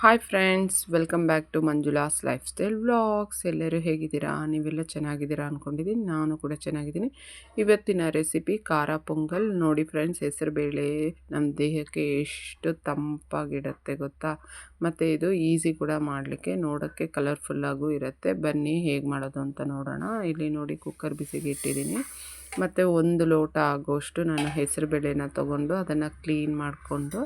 Hi friends welcome back to Manjula's lifestyle vlogs ಎಲ್ಲರೂ ಹೇಗಿದ್ದೀರಾ? ನೀವೆಲ್ಲ ಚೆನ್ನಾಗಿದ್ದೀರಾ ಅಂದ್ಕೊಂಡಿದ್ದೀನಿ ನಾನು ಕೂಡ ಚೆನ್ನಾಗಿದ್ದೀನಿ. ಇವತ್ತಿನ ರೆಸಿಪಿ ಖಾರ ಪೊಂಗಲ್. ನೋಡಿ ಫ್ರೆಂಡ್ಸ್ ಹೆಸರುಬೇಳೆ ನಮ್ಮ ದೇಹಕ್ಕೆ ಎಷ್ಟು ತಂಪಾಗಿಡತ್ತೆ ಗೊತ್ತಾ? ಮತ್ತು ಇದು ಈಸಿ ಕೂಡ ಮಾಡಲಿಕ್ಕೆ ನೋಡೋಕ್ಕೆ ಕಲರ್ಫುಲ್ಲಾಗೂ ಇರುತ್ತೆ. ಬನ್ನಿ ಹೇಗೆ ಮಾಡೋದು ಅಂತ ನೋಡೋಣ. ಇಲ್ಲಿ ನೋಡಿ ಕುಕ್ಕರ್ ಬಿಸಿಗೆ ಇಟ್ಟಿದ್ದೀನಿ. ಮತ್ತು ಒಂದು ಲೋಟ ಆಗೋಷ್ಟು ನಾನು ಹೆಸರು ಬೇಳೆನ ತೊಗೊಂಡು ಅದನ್ನು ಕ್ಲೀನ್ ಮಾಡಿಕೊಂಡು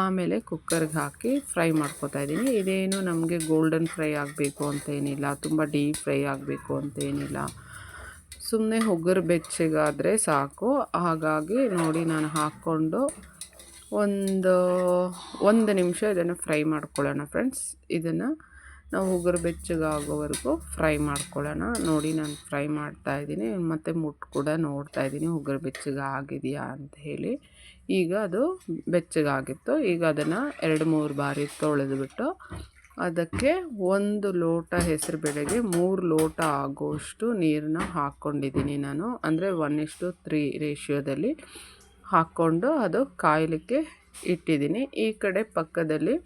ಆಮೇಲೆ ಕುಕ್ಕರ್ಗೆ ಹಾಕಿ ಫ್ರೈ ಮಾಡ್ಕೋತಾ ಇದ್ದೀನಿ. ಇದೇನು ನಮಗೆ ಗೋಲ್ಡನ್ ಫ್ರೈ ಆಗಬೇಕು ಅಂತ ಏನಿಲ್ಲ, ತುಂಬ ಡೀಪ್ ಫ್ರೈ ಆಗಬೇಕು ಅಂತ ಏನಿಲ್ಲ. ಸುಮ್ಮನೆ ಒಗ್ಗರು ಬೆಚ್ಚಗಾದರೆ ಸಾಕು. ಹಾಗಾಗಿ ನೋಡಿ ನಾನು ಹಾಕ್ಕೊಂಡು ಒಂದು ಒಂದು ನಿಮಿಷ ಇದನ್ನು ಫ್ರೈ ಮಾಡ್ಕೊಳ್ಳೋಣ ಫ್ರೆಂಡ್ಸ್. ಇದನ್ನು ನಾವು ಉಗುರು ಬೆಚ್ಚಗಾಗೋವರೆಗೂ ಫ್ರೈ ಮಾಡ್ಕೊಳ್ಳೋಣ. ನೋಡಿ ನಾನು ಫ್ರೈ ಮಾಡ್ತಾ ಇದ್ದೀನಿ. ಮತ್ತು ಮುಟ್ಟು ಕೂಡ ನೋಡ್ತಾ ಇದ್ದೀನಿ. ಉಗುರು ಬೆಚ್ಚಗಾಗಿದೆಯಾ ಅಂತ ಹೇಳಿ. ಈಗ ಅದು ಬೆಚ್ಚಗಾಗಿತ್ತು. ಈಗ ಅದನ್ನು ಎರಡು ಮೂರು ಬಾರಿ ತೊಳೆದುಬಿಟ್ಟು ಅದಕ್ಕೆ ಒಂದು ಲೋಟ ಹೆಸರು ಬೇಳೆಗೆ ಮೂರು ಲೋಟ ಆಗೋಷ್ಟು ನೀರನ್ನ ಹಾಕ್ಕೊಂಡಿದ್ದೀನಿ ನಾನು. ಅಂದರೆ ಒನ್ ಇಷ್ಟು ತ್ರೀ ರೇಷಿಯೋದಲ್ಲಿ ಹಾಕ್ಕೊಂಡು ಅದು ಕಾಯಲಿಕ್ಕೆ ಇಟ್ಟಿದ್ದೀನಿ. ಈ ಕಡೆ ಪಕ್ಕದಲ್ಲಿ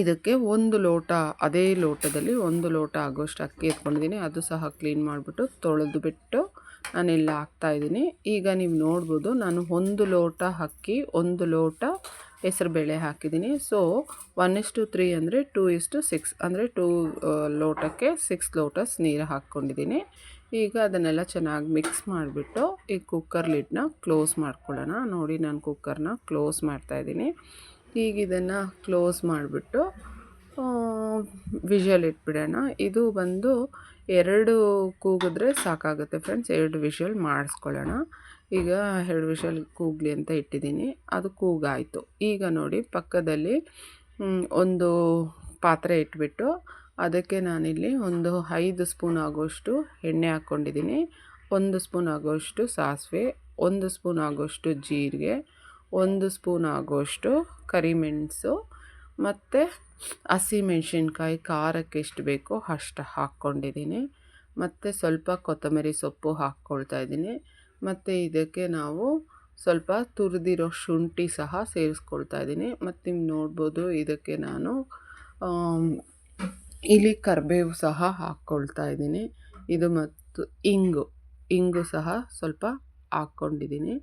ಇದಕ್ಕೆ ಒಂದು ಲೋಟ, ಅದೇ ಲೋಟದಲ್ಲಿ ಒಂದು ಲೋಟ ಆಗೋಷ್ಟು ಅಕ್ಕಿ ಎತ್ಕೊಂಡಿದ್ದೀನಿ. ಅದು ಸಹ ಕ್ಲೀನ್ ಮಾಡಿಬಿಟ್ಟು ತೊಳೆದು ಬಿಟ್ಟು ನಾನೆಲ್ಲ ಹಾಕ್ತಾಯಿದ್ದೀನಿ ಈಗ ನೀವು ನೋಡ್ಬೋದು ನಾನು ಒಂದು ಲೋಟ ಅಕ್ಕಿ, ಒಂದು ಲೋಟ ಹೆಸರುಬೇಳೆ ಹಾಕಿದ್ದೀನಿ. ಸೊ ಒನ್ ಇಷ್ಟು ತ್ರೀ ಅಂದರೆ ಟೂ ಇಷ್ಟು ಸಿಕ್ಸ್ ಅಂದರೆ ಟೂ ಲೋಟಕ್ಕೆ ಸಿಕ್ಸ್ ಲೋಟಸ್ ನೀರು ಹಾಕ್ಕೊಂಡಿದ್ದೀನಿ. ಈಗ ಅದನ್ನೆಲ್ಲ ಚೆನ್ನಾಗಿ ಮಿಕ್ಸ್ ಮಾಡಿಬಿಟ್ಟು ಈ ಕುಕ್ಕರ್ ಲಿಡ್ನ ಕ್ಲೋಸ್ ಮಾಡ್ಕೊಳ್ಳೋಣ. ನೋಡಿ, ನಾನು ಕುಕ್ಕರ್ನ ಕ್ಲೋಸ್ ಮಾಡ್ತಾಯಿದ್ದೀನಿ ಈಗ ಇದನ್ನು ಕ್ಲೋಸ್ ಮಾಡಿಬಿಟ್ಟು ವಿಷಲ್ ಇಟ್ಬಿಡೋಣ. ಇದು ಬಂದು ಎರಡು ಕೂಗಿದ್ರೆ ಸಾಕಾಗುತ್ತೆ ಫ್ರೆಂಡ್ಸ್ ಎರಡು ವಿಷಲ್ ಮಾಡಿಸ್ಕೊಳ್ಳೋಣ. ಈಗ ಎರಡು ವಿಷಲ್ ಕೂಗಲಿ ಅಂತ ಇಟ್ಟಿದ್ದೀನಿ. ಅದು ಕೂಗಾಯಿತು. ಈಗ ನೋಡಿ ಪಕ್ಕದಲ್ಲಿ ಒಂದು ಪಾತ್ರೆ ಇಟ್ಬಿಟ್ಟು ಅದಕ್ಕೆ ನಾನಿಲ್ಲಿ ಒಂದು ಐದು ಸ್ಪೂನ್ ಆಗೋಷ್ಟು ಎಣ್ಣೆ ಹಾಕ್ಕೊಂಡಿದ್ದೀನಿ. ಒಂದು ಸ್ಪೂನ್ ಆಗೋಷ್ಟು ಸಾಸಿವೆ, ಒಂದು ಸ್ಪೂನ್ ಆಗೋಷ್ಟು ಜೀರಿಗೆ ಒಂದು ಸ್ಪೂನ್ ಆಗೋಷ್ಟು ಕರಿಮೆಣಸು ಮತ್ತು ಹಸಿಮೆಣ್ಸಿನ್ಕಾಯಿ ಖಾರಕ್ಕೆ ಎಷ್ಟು ಬೇಕೋ ಅಷ್ಟು ಹಾಕ್ಕೊಂಡಿದ್ದೀನಿ. ಮತ್ತು ಸ್ವಲ್ಪ ಕೊತ್ತಂಬರಿ ಸೊಪ್ಪು ಹಾಕ್ಕೊಳ್ತಾ ಇದ್ದೀನಿ. ಮತ್ತು ಇದಕ್ಕೆ ನಾವು ಸ್ವಲ್ಪ ತುರಿದಿರೋ ಶುಂಠಿ ಸಹ ಸೇರಿಸ್ಕೊಳ್ತಾ ಇದ್ದೀನಿ. ಮತ್ತು ನೀವು ನೋಡ್ಬೋದು ಇದಕ್ಕೆ ನಾನು ಇಲಿ ಕರಿಬೇವು ಸಹ ಹಾಕ್ಕೊಳ್ತಾ ಇದ್ದೀನಿ. ಇದು ಮತ್ತು ಇಂಗು ಇಂಗು ಸಹ ಸ್ವಲ್ಪ ಹಾಕ್ಕೊಂಡಿದ್ದೀನಿ.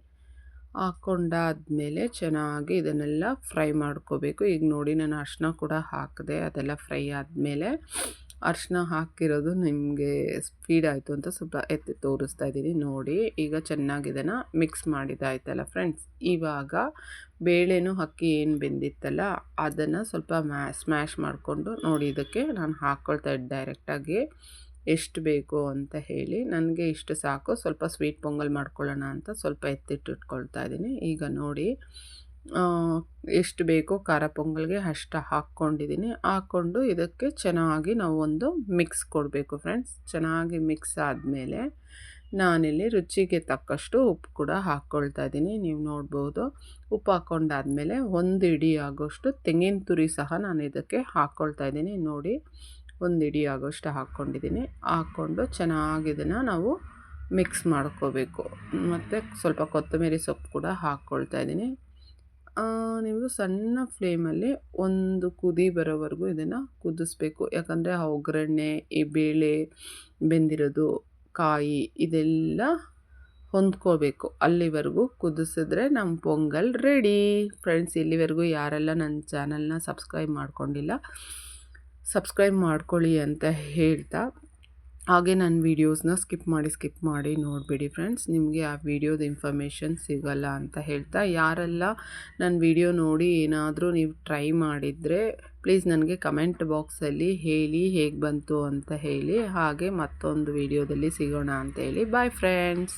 ಹಾಕ್ಕೊಂಡಾದ್ಮೇಲೆ ಚೆನ್ನಾಗಿ ಇದನ್ನೆಲ್ಲ ಫ್ರೈ ಮಾಡ್ಕೋಬೇಕು. ಈಗ ನೋಡಿ ನಾನು ಅರ್ಶಿನ ಕೂಡ ಹಾಕಿದೆ, ಅದೆಲ್ಲ ಫ್ರೈ ಆದಮೇಲೆ ಅರ್ಶಿನ ಹಾಕಿರೋದು ನಿಮಗೆ ಸ್ಪೀಡ್ ಆಯಿತು ಅಂತ ಸ್ವಲ್ಪ ಎತ್ತಿ ತೋರಿಸ್ತಾ ಇದ್ದೀನಿ. ನೋಡಿ, ಈಗ ಚೆನ್ನಾಗಿ ಇದನ್ನು ಮಿಕ್ಸ್ ಮಾಡಿದಾಯ್ತಲ್ಲ ಫ್ರೆಂಡ್ಸ್ ಇವಾಗ ಬೇಳೆನೂ ಅಕ್ಕಿ ಏನು ಬೆಂದಿತ್ತಲ್ಲ, ಅದನ್ನು ಸ್ವಲ್ಪ ಮ್ಯಾ ಸ್ಮ್ಯಾಶ್ ಮಾಡಿಕೊಂಡು ನೋಡಿ, ಇದಕ್ಕೆ ನಾನು ಹಾಕ್ಕೊಳ್ತಾ ಇದ್ದೆ ಡೈರೆಕ್ಟಾಗಿ ಎಷ್ಟು ಬೇಕು ಅಂತ ಹೇಳಿ ನನಗೆ ಇಷ್ಟು ಸಾಕು. ಸ್ವಲ್ಪ ಸ್ವೀಟ್ ಪೊಂಗಲ್ ಮಾಡ್ಕೊಳ್ಳೋಣ ಅಂತ ಸ್ವಲ್ಪ ಎತ್ತಿಟ್ಟಿಟ್ಕೊಳ್ತಾ ಇದ್ದೀನಿ. ಈಗ ನೋಡಿ ಎಷ್ಟು ಬೇಕೋ ಖಾರ ಪೊಂಗಲ್ಗೆ ಅಷ್ಟು ಹಾಕ್ಕೊಂಡಿದ್ದೀನಿ. ಹಾಕ್ಕೊಂಡು ಇದಕ್ಕೆ ಚೆನ್ನಾಗಿ ನಾವು ಒಂದು ಮಿಕ್ಸ್ ಕೊಡಬೇಕು ಫ್ರೆಂಡ್ಸ್. ಚೆನ್ನಾಗಿ ಮಿಕ್ಸ್ ಆದಮೇಲೆ ನಾನಿಲ್ಲಿ ರುಚಿಗೆ ತಕ್ಕಷ್ಟು ಉಪ್ಪು ಕೂಡ ಹಾಕ್ಕೊಳ್ತಾ ಇದ್ದೀನಿ. ನೀವು ನೋಡ್ಬೋದು, ಉಪ್ಪು ಹಾಕ್ಕೊಂಡಾದಮೇಲೆ ಒಂದು ಇಡಿ ಆಗೋಷ್ಟು ತೆಂಗಿನ ತುರಿ ಸಹ ನಾನು ಇದಕ್ಕೆ ಹಾಕ್ಕೊಳ್ತಾ ಇದ್ದೀನಿ. ನೋಡಿ ಒಂದು ಇಡಿ ಆಗೋಷ್ಟು ಹಾಕ್ಕೊಂಡಿದ್ದೀನಿ. ಹಾಕ್ಕೊಂಡು ಚೆನ್ನಾಗಿ ಇದನ್ನು ನಾವು ಮಿಕ್ಸ್ ಮಾಡ್ಕೋಬೇಕು. ಮತ್ತು ಸ್ವಲ್ಪ ಕೊತ್ತಂಬರಿ ಸೊಪ್ಪು ಕೂಡ ಹಾಕ್ಕೊಳ್ತಾ ಇದ್ದೀನಿ. ನೀವು ಸಣ್ಣ ಫ್ಲೇಮಲ್ಲಿ ಒಂದು ಕುದಿ ಬರೋವರೆಗೂ ಇದನ್ನು ಕುದಿಸ್ಬೇಕು. ಯಾಕಂದರೆ ಆ ಒಗ್ಗರಣೆ, ಈ ಬೇಳೆ, ಬೆಂದಿರೋದು, ಕಾಯಿ ಇದೆಲ್ಲ ಹೊಂದ್ಕೋಬೇಕು. ಅಲ್ಲಿವರೆಗೂ ಕುದಿಸಿದ್ರೆ ನಮ್ಮ ಪೊಂಗಲ್ ರೆಡಿ ಫ್ರೆಂಡ್ಸ್ ಇಲ್ಲಿವರೆಗೂ ಯಾರೆಲ್ಲ ನನ್ನ ಚಾನಲ್ನ ಸಬ್ಸ್ಕ್ರೈಬ್ ಮಾಡ್ಕೊಂಡಿಲ್ಲ ಸಬ್ಸ್ಕ್ರೈಬ್ ಮಾಡ್ಕೊಳ್ಳಿ ಅಂತ ಹೇಳ್ತಾ, ಹಾಗೆ ನನ್ನ ವೀಡಿಯೋಸ್ನ ಸ್ಕಿಪ್ ಮಾಡಿ ಸ್ಕಿಪ್ ಮಾಡಿ ನೋಡಿಬಿಡಿ ಫ್ರೆಂಡ್ಸ್. ನಿಮಗೆ ಆ ವಿಡಿಯೋದ ಇನ್ಫಾರ್ಮೇಷನ್ ಸಿಗಲ್ಲ ಅಂತ ಹೇಳ್ತಾ, ಯಾರೆಲ್ಲ ನನ್ನ ವಿಡಿಯೋ ನೋಡಿ ಏನಾದರೂ ನೀವು ಟ್ರೈ ಮಾಡಿದರೆ ಪ್ಲೀಸ್ ನನಗೆ ಕಮೆಂಟ್ ಬಾಕ್ಸಲ್ಲಿ ಹೇಳಿ, ಹೇಗೆ ಬಂತು ಅಂತ ಹೇಳಿ, ಹಾಗೆ ಮತ್ತೊಂದು ವಿಡಿಯೋದಲ್ಲಿ ಸಿಗೋಣ ಅಂತ ಹೇಳಿ. Bye friends